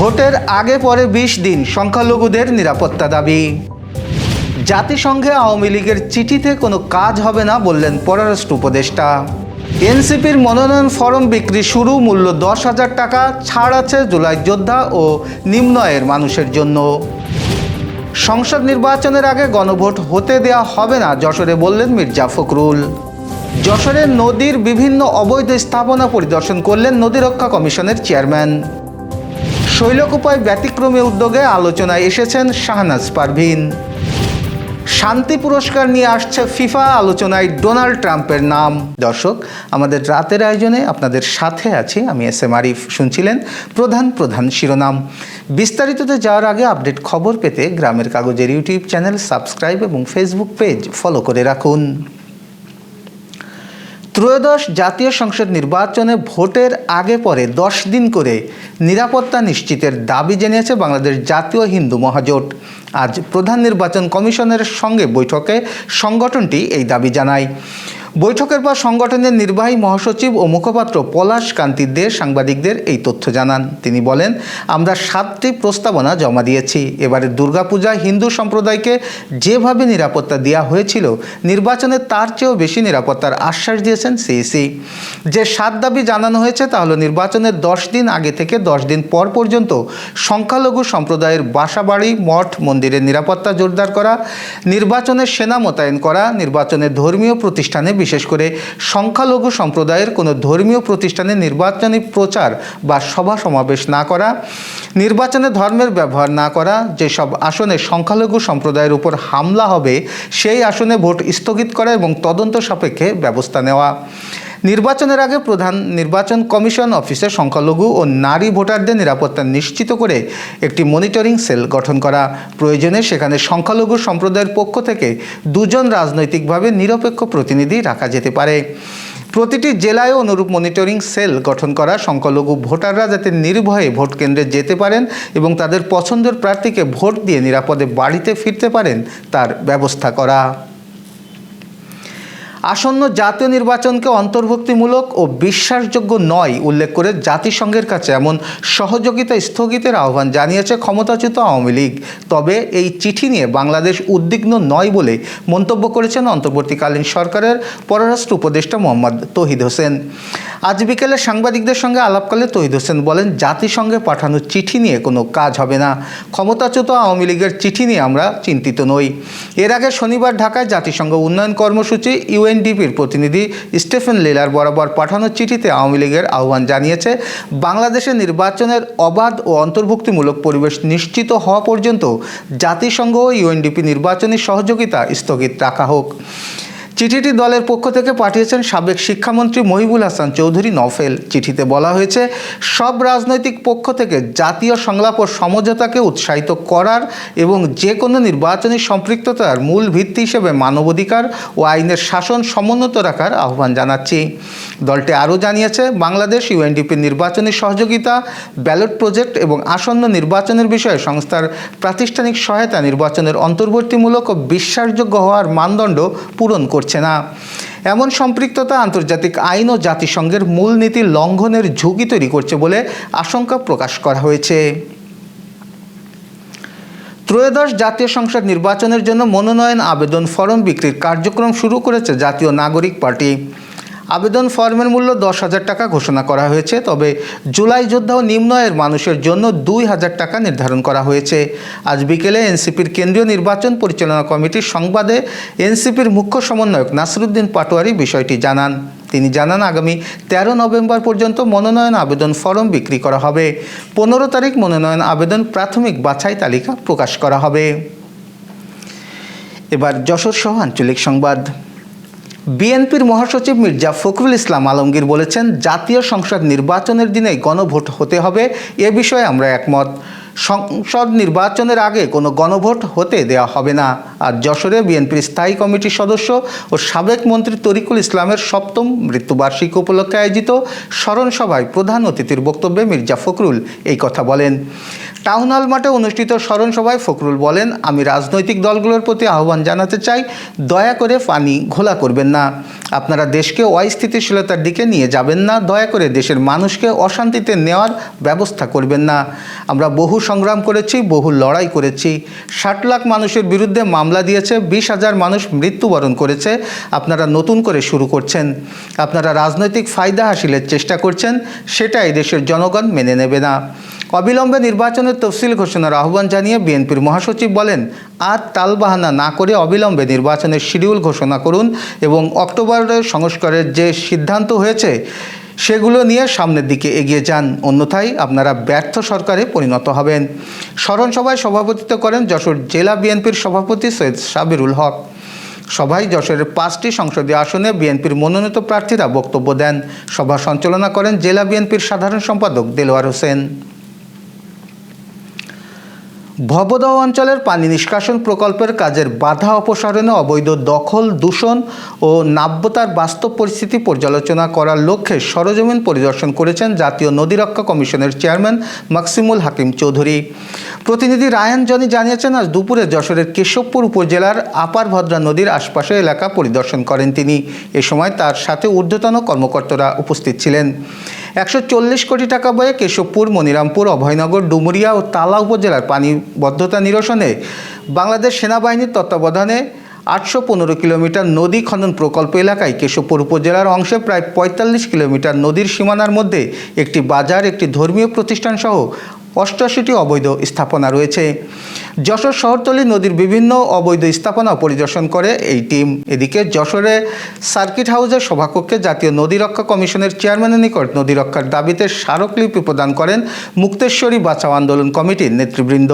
ভোটের আগে পরে বিশ দিন সংখ্যালঘুদের নিরাপত্তা দাবি। জাতিসংঘে আওয়ামী লীগের চিঠিতে কোনো কাজ হবে না বললেন পররাষ্ট্র উপদেষ্টা। এনসিপির মনোনয়ন ফরম বিক্রি শুরু, মূল্য দশ হাজার টাকা, ছাড় আছে জুলাই যোদ্ধা ও নিম্ন আয়ের মানুষের জন্য। সংসদ নির্বাচনের আগে গণভোট হতে দেওয়া হবে না, যশোরে বললেন মির্জা ফখরুল। যশোরের নদীর বিভিন্ন অবৈধ স্থাপনা পরিদর্শন করলেন নদী রক্ষা কমিশনের চেয়ারম্যান। শৈলকুপায় ব্যতিক্রমী উদ্যোগে আলোচনায় এসেছেন শাহনাজ পারভিন। শান্তি পুরস্কার নিয়ে আসছে ফিফা, আলোচনায় ডোনাল্ড ট্রাম্পের নাম। দর্শক, আমাদের রাতের আয়োজনে আপনাদের সাথে আছি আমি এস এম আরিফ। শুনছিলেন প্রধান প্রধান শিরোনাম। বিস্তারিততে যাওয়ার আগে আপডেট খবর পেতে গ্রামের কাগজের ইউটিউব চ্যানেল সাবস্ক্রাইব এবং ফেসবুক পেজ ফলো করে রাখুন। ত্রয়োদশ জাতীয় সংসদ নির্বাচনে ভোটের আগে পরে দশ দিন করে নিরাপত্তা নিশ্চিতের দাবি জানিয়েছে বাংলাদেশ জাতীয় হিন্দু মহাজোট। আজ প্রধান নির্বাচন কমিশনের সঙ্গে বৈঠকে সংগঠনটি এই দাবি জানায়। বৈঠকের পর সংগঠনের নির্বাহী মহাসচিব ও মুখপাত্র পলাশ কান্তি দে সাংবাদিকদের এই তথ্য জানান। তিনি বলেন, আমরা সাতটি প্রস্তাবনা জমা দিয়েছি। এবারে দুর্গাপূজা হিন্দু সম্প্রদায়কে যেভাবে নিরাপত্তা দেওয়া হয়েছিল, নির্বাচনে তার চেয়েও বেশি নিরাপত্তার আশ্বাস দিয়েছেন সিইসি। যে সাত দাবি জানানো হয়েছে তা হলো নির্বাচনের দশ দিন আগে থেকে দশ দিন পর পর্যন্ত সংখ্যালঘু সম্প্রদায়ের বাসাবাড়ি, মঠ, মন্দিরের নিরাপত্তা জোরদার করা, নির্বাচনে সেনা মোতায়েন করা নির্বাচনের ধর্মীয় প্রতিষ্ঠানে বিশেষ করে সংখ্যালঘু সম্প্রদায়ের কোনো ধর্মীয় প্রতিষ্ঠানে নির্বাচনী প্রচার বা সভা সমাবেশ না করা, নির্বাচনে ধর্মের ব্যবহার না করা, যেসব আসনে সংখ্যালঘু সম্প্রদায়ের উপর হামলা হবে, সেই আসনে ভোট স্থগিত করা এবং তদন্ত সাপেক্ষে ব্যবস্থা নেওয়া। নির্বাচনের আগে প্রধান নির্বাচন কমিশন অফিসে সংখ্যালঘু ও নারী ভোটারদের নিরাপত্তা নিশ্চিত করে একটি মনিটরিং সেল গঠন করা প্রয়োজনে সেখানে সংখ্যালঘু সম্প্রদায়ের পক্ষ থেকে দুজন রাজনৈতিকভাবে নিরপেক্ষ প্রতিনিধি রাখা যেতে পারে। প্রতিটি জেলায় অনুরূপ মনিটরিং সেল গঠন করা সংখ্যালঘু ভোটাররা যাতে নির্ভয়ে ভোট কেন্দ্রে যেতে পারেন এবং তাদের পছন্দের প্রার্থীকে ভোট দিয়ে নিরাপদে বাড়িতে ফিরতে পারেন তার ব্যবস্থা করা। আসন্ন জাতীয় নির্বাচনকে অন্তর্ভুক্তিমূলক ও বিশ্বাসযোগ্য নয় উল্লেখ করে জাতিসংঘের কাছে এমন সহযোগিতা স্থগিতের আহ্বান জানিয়েছে ক্ষমতাচ্যুত আওয়ামী লীগ। তবে এই চিঠি নিয়ে বাংলাদেশ উদ্বিগ্ন নয় বলে মন্তব্য করেছেন অন্তর্বর্তীকালীন সরকারের পররাষ্ট্র উপদেষ্টা মোহাম্মদ তহিদ হোসেন। আজ বিকেলে সাংবাদিকদের সঙ্গে আলাপকালে তহিদ হোসেন বলেন, জাতিসংঘে পাঠানো চিঠি নিয়ে কোনো কাজ হবে না। ক্ষমতাচ্যুত আওয়ামী লীগের চিঠি নিয়ে আমরা চিন্তিত নই। এর আগে শনিবার ঢাকায় জাতিসংঘ উন্নয়ন কর্মসূচি ইউএনডিপির প্রতিনিধি স্টেফেন লেলার বরাবর পাঠানো চিঠিতে আওয়ামী লীগের আহ্বান জানিয়েছে, বাংলাদেশের নির্বাচনের অবাধ ও অন্তর্ভুক্তিমূলক পরিবেশ নিশ্চিত হওয়া পর্যন্ত জাতিসংঘ ও ইউএনডিপি নির্বাচনী সহযোগিতা স্থগিত রাখা হোক। চিঠিটি দলের পক্ষ থেকে পাঠিয়েছেন সাবেক শিক্ষামন্ত্রী মহিবুল হাসান চৌধুরী নফেল চিঠিতে বলা হয়েছে, সব রাজনৈতিক পক্ষ থেকে জাতীয় সংলাপ ও সমঝোতাকে উৎসাহিত করার এবং যে কোনো নির্বাচনী সম্পৃক্ততার মূল ভিত্তি হিসেবে মানবাধিকার ও আইনের শাসন সমুন্নত রাখার আহ্বান জানাচ্ছি। দলটি আরও জানিয়েছে, বাংলাদেশ ইউএনডিপির নির্বাচনী সহযোগিতা, ব্যালট প্রজেক্ট এবং আসন্ন নির্বাচনের বিষয়ে সংস্থার প্রাতিষ্ঠানিক সহায়তা নির্বাচনের অন্তর্বর্তীমূলক ও বিশ্বাসযোগ্য হওয়ার মানদণ্ড পূরণ করছে। না। এমন সম্পৃক্ততা আন্তর্জাতিক আইন ও জাতিসংঘের মূলনীতি লঙ্ঘনের ঝুঁকি তৈরি করছে বলে আশঙ্কা প্রকাশ করা হয়েছে। ত্রয়োদশ জাতীয় সংসদ নির্বাচনের জন্য মনোনয়ন আবেদন ফরম বিক্রির কার্যক্রম শুরু করেছে জাতীয় নাগরিক পার্টি। আবেদন ফর্মের মূল্য দশ হাজার টাকা ঘোষণা করা হয়েছে, তবে জুলাই যোদ্ধা ও নিম্ন আয়ের মানুষের জন্য দুই হাজার টাকা নির্ধারণ করা হয়েছে। আজ বিকেলে এনসিপির কেন্দ্রীয় নির্বাচন পরিচালনা কমিটির সংবাদে এনসিপির মুখ্য সমন্বয়ক নাসরুদ্দিন পাটোয়ারি বিষয়টি জানান। তিনি জানান, আগামী তেরো নভেম্বর পর্যন্ত মনোনয়ন আবেদন ফরম বিক্রি করা হবে। পনেরো তারিখ মনোনয়ন আবেদন প্রাথমিক বাছাই তালিকা প্রকাশ করা হবে। এবার যশোর সহ আঞ্চলিক সংবাদ। বিএনপির মহাসচিব মির্জা ফখরুল ইসলাম আলমগীর বলেছেন, জাতীয় সংসদ নির্বাচনের দিনে গণভোট হতে হবে। এ বিষয়ে আমরা একমত। সংসদ নির্বাচনের আগে কোনো গণভোট হতে দেওয়া হবে না। আর যশোরে বিএনপির স্থায়ী কমিটির সদস্য ও সাবেক মন্ত্রী তরিকুল ইসলামের সপ্তম মৃত্যুবার্ষিকী উপলক্ষে আয়োজিত স্মরণ সভায় প্রধান অতিথির বক্তব্যে মির্জা ফখরুল এই কথা বলেন। টাউন হল মাঠে অনুষ্ঠিত স্মরণ সভায় ফখরুল বলেন, আমি রাজনৈতিক দলগুলোর প্রতি আহ্বান জানাতে চাই, দয়া করে পানি ঘোলা করবেন না। আপনারা দেশকে অস্থিতিশীলতার দিকে নিয়ে যাবেন না, দয়া করে দেশের মানুষকে অশান্তিতে নেওয়ার ব্যবস্থা করবেন না। আমরা বহু সংগ্রাম করেছি, বহু লড়াই করেছি। ষাট লাখ মানুষের বিরুদ্ধে মামলা দিয়েছে, বিশ হাজার মানুষ মৃত্যুবরণ করেছে। আপনারা নতুন করে শুরু করছেন। আপনারা রাজনৈতিক ফায়দা হাসিলের চেষ্টা করছেন সেটা দেশের জনগণ মেনে নেবে না। অবিলম্বে নির্বাচনের তফসিল ঘোষণার আহ্বান জানিয়ে বিএনপির মহাসচিব বলেন, আর তালবাহানা না করে অবিলম্বে নির্বাচনের শিডিউল ঘোষণা করুন এবং অক্টোবরের সংস্কারের যে সিদ্ধান্ত হয়েছে সেগুলো নিয়ে সামনের দিকে এগিয়ে যান। অন্যথায় আপনারা ব্যর্থ সরকারে পরিণত হবেন। স্মরণ সভায় সভাপতিত্ব করেন যশোর জেলা বিএনপির সভাপতি সৈয়দ সাবিরুল হক। সভায় যশোরের পাঁচটি সংসদীয় আসনে বিএনপির মনোনীত প্রার্থীরা বক্তব্য দেন। সভা সঞ্চালনা করেন জেলা বিএনপির সাধারণ সম্পাদক দেলোয়ার হোসেন। ভবদহ অঞ্চলের পানি নিষ্কাশন প্রকল্পের কাজের বাধা অপসারণে অবৈধ দখল, দূষণ ও নাব্যতার বাস্তব পরিস্থিতি পর্যালোচনা করার লক্ষ্যে সরজমিন পরিদর্শন করেছেন জাতীয় নদী রক্ষা কমিশনের চেয়ারম্যান মাকসিমুল হাকিম চৌধুরী। প্রতিনিধি রায়ান জনি জানিয়েছেন, আজ দুপুরে যশোরের কেশবপুর উপজেলার আপার ভদ্রা নদীর আশপাশের এলাকা পরিদর্শন করেন তিনি। এ সময় তার সাথে ঊর্ধ্বতন কর্মকর্তারা উপস্থিত ছিলেন। একশো চল্লিশ কোটি টাকা ব্যয়ে কেশবপুর, মনিরামপুর, অভয়নগর, ডুমুরিয়া ও তালা উপজেলার পানিবদ্ধতা নিরসনে বাংলাদেশ সেনাবাহিনীর তত্ত্বাবধানে আটশো পনেরো কিলোমিটার নদী খনন প্রকল্প এলাকায় কেশবপুর উপজেলার অংশে প্রায় পঁয়তাল্লিশ কিলোমিটার নদীর সীমানার মধ্যে একটি বাজার, একটি ধর্মীয় প্রতিষ্ঠান সহ অষ্টাশিটি অবৈধ স্থাপনা রয়েছে। যশোর শহরতলি নদীর বিভিন্ন অবৈধ স্থাপনা পরিদর্শন করে এই টিম। এদিকে যশোরে সার্কিট হাউসের সভাকক্ষে জাতীয় নদী রক্ষা কমিশনের চেয়ারম্যানের নিকট নদী রক্ষার দাবিতে স্মারকলিপি প্রদান করেন মুক্তেশ্বরী বাঁচাও আন্দোলন কমিটির নেতৃবৃন্দ।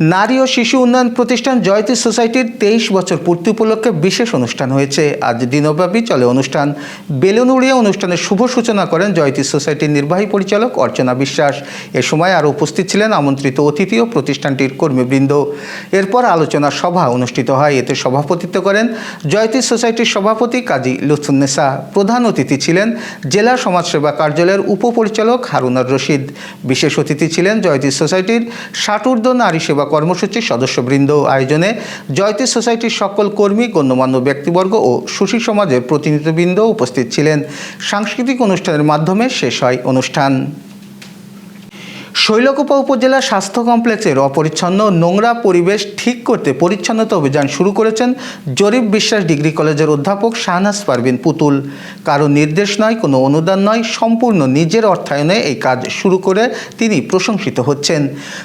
নারী ও শিশু উন্নয়ন প্রতিষ্ঠান জয়তী সোসাইটির তেইশ বছর পূর্তি উপলক্ষে বিশেষ অনুষ্ঠান হয়েছে। আজ দিনব্যাপী চলে অনুষ্ঠান। বেলুন উড়িয়ে অনুষ্ঠানের শুভ সূচনা করেন জয়তী সোসাইটির নির্বাহী পরিচালক অর্চনা বিশ্বাস। এ সময় আরও উপস্থিত ছিলেন আমন্ত্রিত অতিথি ও প্রতিষ্ঠানটির কর্মীবৃন্দ। এরপর আলোচনা সভা অনুষ্ঠিত হয়। এতে সভাপতিত্ব করেন জয়তী সোসাইটির সভাপতি কাজী লুৎফুন্নেসা প্রধান অতিথি ছিলেন জেলা সমাজসেবা কার্যালয়ের উপপরিচালক হারুনার রশিদ। বিশেষ অতিথি ছিলেন জয়তী সোসাইটির ষাটূর্ধ্ব নারী সেবা কর্মসূচির সদস্যবৃন্দ আয়োজনে জয়তী সোসাইটির সকল কর্মী, গণ্যমান্য ব্যক্তিবর্গ ও সুশী সমাজের প্রতিনিধিবৃন্দ উপস্থিত ছিলেন। সাংস্কৃতিক অনুষ্ঠানের মাধ্যমে শেষ হয় অনুষ্ঠান। শৈলকুপা উপজেলা স্বাস্থ্য কমপ্লেক্সের অপরিচ্ছন্ন নোংরা পরিবেশ ঠিক করতে পরিচ্ছন্নতা অভিযান শুরু করেছেন জরিপ বিশ্বাস ডিগ্রি কলেজের অধ্যাপক শাহনাজ পারভিন পুতুল। কারও নির্দেশ নয়, কোনো অনুদান নয়, সম্পূর্ণ নিজের অর্থায়নে এই কাজ শুরু করে তিনি প্রশংসিত হচ্ছেন।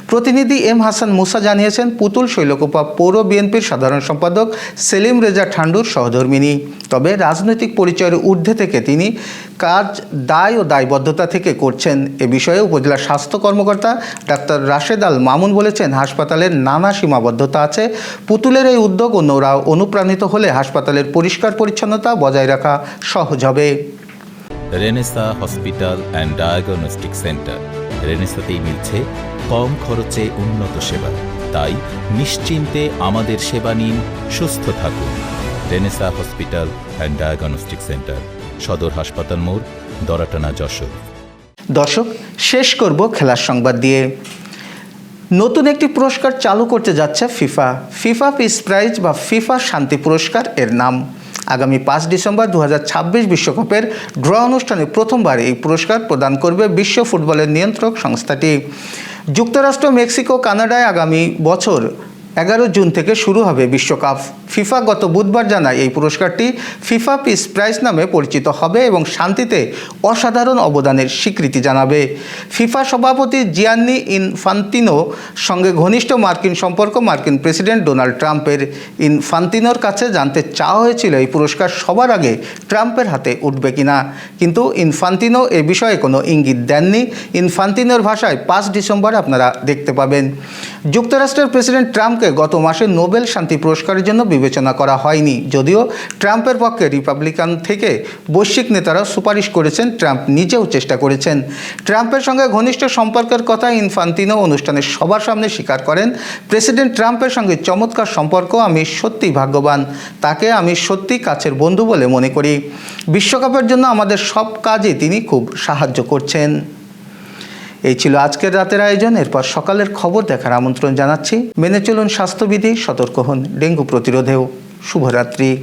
প্রতিনিধি এম হাসান মুসা জানিয়েছেন, পুতুল শৈলকুপা পৌর বিএনপির সাধারণ সম্পাদক সেলিম রেজা ঠান্ডুর সহধর্মিনী তবে রাজনৈতিক পরিচয়ের ঊর্ধ্বে থেকে তিনি কাজ দায় ও দায়বদ্ধতা থেকে করছেন। এ বিষয়ে উপজেলা স্বাস্থ্য কর্মকর্তা ডাক্তার রাশেদ আল মামুন বলেছেন, হাসপাতালের নানা সীমাবদ্ধতা আছে। পুতুলের এই উদ্যোগ অন্যরা অনুপ্রাণিত হলে হাসপাতালের পরিষ্কার পরিচ্ছন্নতা বজায় রাখা সহজ হবে। Renaissance hospital and diagnostic centre. রেনেসাতেই মিলছে কম খরচে উন্নত সেবা। তাই নিশ্চিন্তে আমাদের সেবা নিন, সুস্থ থাকুন। Renaissance hospital and diagnostic centre, সদর হাসপাতাল মোড়, দরাটানা যশোর। দর্শক, শেষ করব খেলার সংবাদ দিয়ে। নতুন একটি পুরস্কার চালু করতে যাচ্ছে ফিফা। ফিফা পিস প্রাইজ বা ফিফা শান্তি পুরস্কার এর নাম। আগামী পাঁচ ডিসেম্বর দু বিশ্বকাপের ড্র অনুষ্ঠানে প্রথমবার এই পুরস্কার প্রদান করবে বিশ্ব ফুটবলের নিয়ন্ত্রক সংস্থাটি। যুক্তরাষ্ট্র, মেক্সিকো, কানাডায় আগামী বছর এগারো জুন থেকে শুরু হবে বিশ্বকাপ। ফিফা গত বুধবার জানায় এই পুরস্কারটি ফিফা পিস প্রাইজ নামে পরিচিত হবে এবং শান্তিতে অসাধারণ অবদানের স্বীকৃতি জানাবে। ফিফা সভাপতি জিয়ান্নি ইনফান্তিনো সঙ্গে ঘনিষ্ঠ মার্কিন সম্পর্ক মার্কিন প্রেসিডেন্ট ডোনাল্ড ট্রাম্পের। ইনফান্তিনোর কাছে জানতে চাওয়া হয়েছিল এই পুরস্কার সবার আগে ট্রাম্পের হাতে উঠবে কিনা। কিন্তু ইনফান্তিনো এ বিষয়ে কোনো ইঙ্গিত দেননি। ইনফান্তিনোর ভাষায় পাঁচ ডিসেম্বর আপনারা দেখতে পাবেন। যুক্তরাষ্ট্রের প্রেসিডেন্ট ট্রাম্পকে গত মাসে নোবেল শান্তি পুরস্কারের জন্য বিবেচনা করা হয়নি। যদিও ট্রাম্পের পক্ষে রিপাবলিকান থেকে বৈশ্বিক নেতারা সুপারিশ করেছেন, ট্রাম্প নিজেও চেষ্টা করেছেন। ট্রাম্পের সঙ্গে ঘনিষ্ঠ সম্পর্কের কথা ইনফান্তিনো অনুষ্ঠানের সবার সামনে স্বীকার করেন। প্রেসিডেন্ট ট্রাম্পের সঙ্গে চমৎকার সম্পর্ক, আমি সত্যি ভাগ্যবান। তাকে আমি সত্যি কাছের বন্ধু বলে মনে করি। বিশ্বকাপের জন্য আমাদের সব কাজে তিনি খুব সাহায্য করছেন। এই ছিল আজকের রাতের আয়োজন। এরপর সকালের খবর দেখার আমন্ত্রণ জানাচ্ছি। মেনে চলুন স্বাস্থ্যবিধি, সতর্ক হন ডেঙ্গু প্রতিরোধেও। শুভরাত্রি।